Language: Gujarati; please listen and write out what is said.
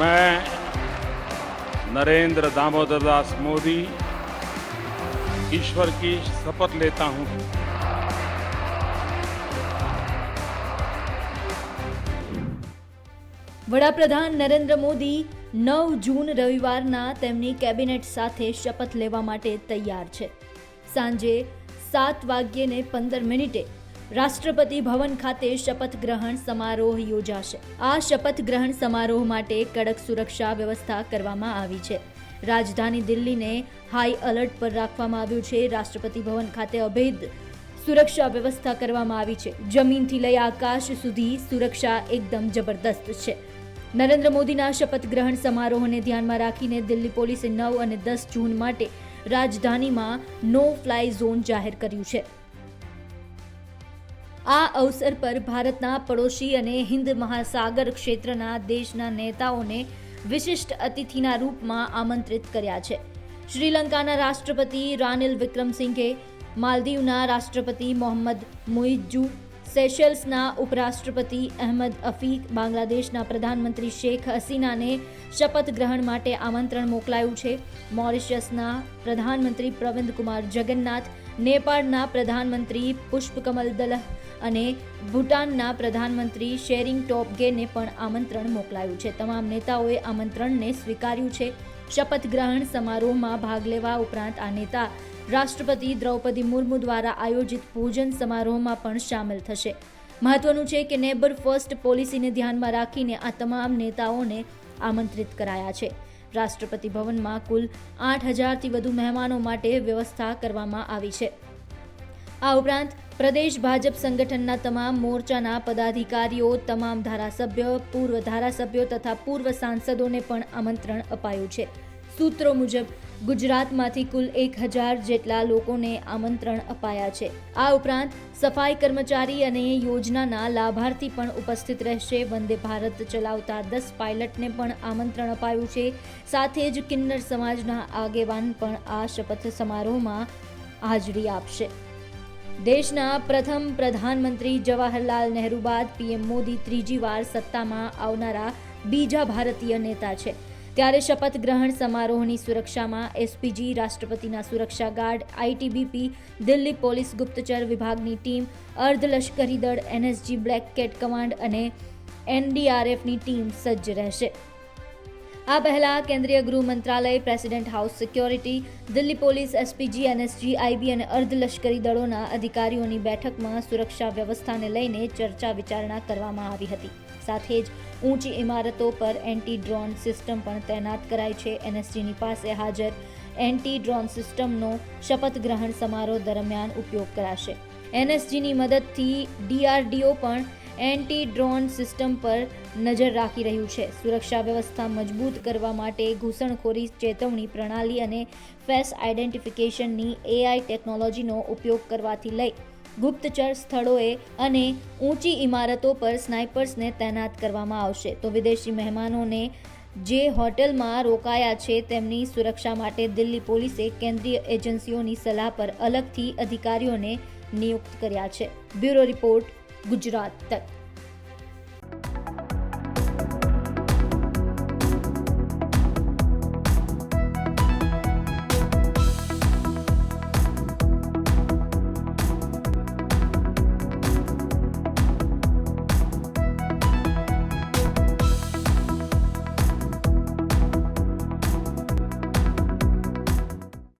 मैं नरेंद्र दामोदर दास मोदी ईश्वर की शपथ लेता हूं વડાપ્રધાન નરેન્દ્ર મોદી નવ જૂન રવિવારના તેમની કેબિનેટ સાથે શપથ લેવા માટે તૈયાર છે સાંજે સાત વાગ્યે ને પંદર મિનિટે રાષ્ટ્રપતિ ભવન ખાતે શપથ ગ્રહણ સમારોહ યોજાશે. આ શપથ ગ્રહણ સમારોહ માટે કડક સુરક્ષા વ્યવસ્થા કરવામાં આવી છે. રાજધાની દિલ્હીને હાઈ એલર્ટ પર રાખવામાં આવ્યું છે. રાષ્ટ્રપતિ ભવન ખાતે અભેદ સુરક્ષા વ્યવસ્થા કરવામાં આવી છે. જમીનથી લઈ આકાશ સુધી સુરક્ષા એકદમ જબરદસ્ત છે. નરેન્દ્ર મોદીના શપથ ગ્રહણ સમારોહને ધ્યાનમાં રાખીને દિલ્હી પોલીસે નવ અને દસ જૂન માટે રાજધાનીમાં નો ફ્લાય ઝોન જાહેર કર્યું છે. આ અવસર પર ભારતના પડોશી અને હિન્દ મહાસાગર ક્ષેત્રના દેશના નેતાઓને વિશિષ્ટ અતિથિના રૂપમાં આમંત્રિત કર્યા છે. શ્રીલંકાના રાષ્ટ્રપતિ રાનિલ વિક્રમસિંઘે માલદીવના રાષ્ટ્રપતિ મોહમ્મદ મુઇજ્જુ, સેશેલ્સના ઉપરાષ્ટ્રપતિ અહેમદ અફીક, બાંગ્લાદેશના પ્રધાનમંત્રી શેખ હસીનાને શપથ ગ્રહણ માટે આમંત્રણ મોકલાયું છે. મોરિશિયસના પ્રધાનમંત્રી પ્રવિંદ કુમાર જગન્નાથ નેપાળના પ્રધાનમંત્રી પુષ્પકમલ દલહ અને ભૂટાનના પ્રધાનમંત્રી શેરિંગ ટોપગેને પણ આમંત્રણ મોકલાયું છે. તમામ નેતાઓએ આમંત્રણને સ્વીકાર્યું છે. શપથ ગ્રહણ સમારોહમાં ભાગ લેવા ઉપરાંત આ નેતા રાષ્ટ્રપતિ દ્રૌપદી મુર્મુ દ્વારા આયોજિત પૂજન સમારોહમાં પણ સામેલ થશે. મહત્વનું છે કે નેબર ફર્સ્ટ પોલિસીને ધ્યાનમાં રાખીને આ તમામ નેતાઓને આમંત્રિત કરાયા છે. રાષ્ટ્રપતિ ભવનમાં કુલ આઠ હજારથી વધુ મહેમાનો માટે વ્યવસ્થા કરવામાં આવી છે. આ ઉપરાંત, પ્રદેશ ભાજપ સંગઠનના તમામ મોરચાના પદાધિકારીઓ, તમામ ધારાસભ્યો, પૂર્વ ધારાસભ્યો તથા પૂર્વ સાંસદોને પણ આમંત્રણ અપાયું છે. સૂત્રો મુજબ, ગુજરાતમાંથી કુલ એક હજાર જેટલા લોકોને આમંત્રણ અપાયા છે. આ ઉપરાંત, સફાઈ કર્મચારી અને યોજનાના લાભાર્થી પણ ઉપસ્થિત રહેશે. વંદે ભારત ચલાવતા દસ પાયલટને પણ આમંત્રણ અપાયું છે. સાથે જ કિન્નર સમાજના આગેવાન પણ આ શપથ સમારોહમાં હાજરી આપશે. દેશના પ્રથમ પ્રધાનમંત્રી જવાહરલાલ નહેરુ બાદ પીએમ મોદી ત્રીજી વાર સત્તામાં આવનારા બીજા ભારતીય નેતા છે. ત્યારે શપથ ગ્રહણ સમારોહની સુરક્ષામાં એસપીજી રાષ્ટ્રપતિના સુરક્ષા ગાર્ડ આઈટીબીપી દિલ્હી પોલીસ ગુપ્તચર વિભાગની ટીમ અર્ધલશ્કરી દળ એનએસજી બ્લેક કેટ કમાન્ડ અને એનડીઆરએફની ટીમ સજ્જ રહેશે. આ પહેલા કેન્દ્રીય ગૃહ મંત્રાલય, president house security, Delhi police, SPG, NSG, IB અને અર્ધલશ્કરી દળોના અધિકારીઓની બેઠકમાં સુરક્ષા વ્યવસ્થાને લઈને ચર્ચા વિચારણા કરવામાં આવી હતી. સાથે જ ઊંચી ઇમારતો પર એન્ટી ડ્રોન સિસ્ટમ પણ તૈનાત કરાઈ છે. એનએસજીની પાસે હાજર એન્ટી ડ્રોન સિસ્ટમનો શપથ ગ્રહણ સમારોહ દરમિયાન ઉપયોગ કરાશે. એનએસજીની મદદથી ડીઆરડીઓ પણ એન્ટી ડ્રોન સિસ્ટમ પર નજર રાખી રહ્યું છે. સુરક્ષા વ્યવસ્થા મજબૂત કરવા માટે ઘૂસણખોરી ચેતવણી પ્રણાલી અને ફેસ આઇડેન્ટિફિકેશનની એઆઈ ટેકનોલોજીનો ઉપયોગ કરવાથી લઈ ગુપ્તચર સ્થળોએ અને ઊંચી ઇમારતો પર સ્નાઇપર્સને તૈનાત કરવામાં આવશે. તો વિદેશી મહેમાનોને જે હોટેલમાં રોકાયા છે તેમની સુરક્ષા માટે દિલ્હી પોલીસે કેન્દ્રીય એજન્સીઓની સલાહ પર અલગથી અધિકારીઓને નિયુક્ત કર્યા છે. બ્યુરો રિપોર્ટ ગુજરાત તક.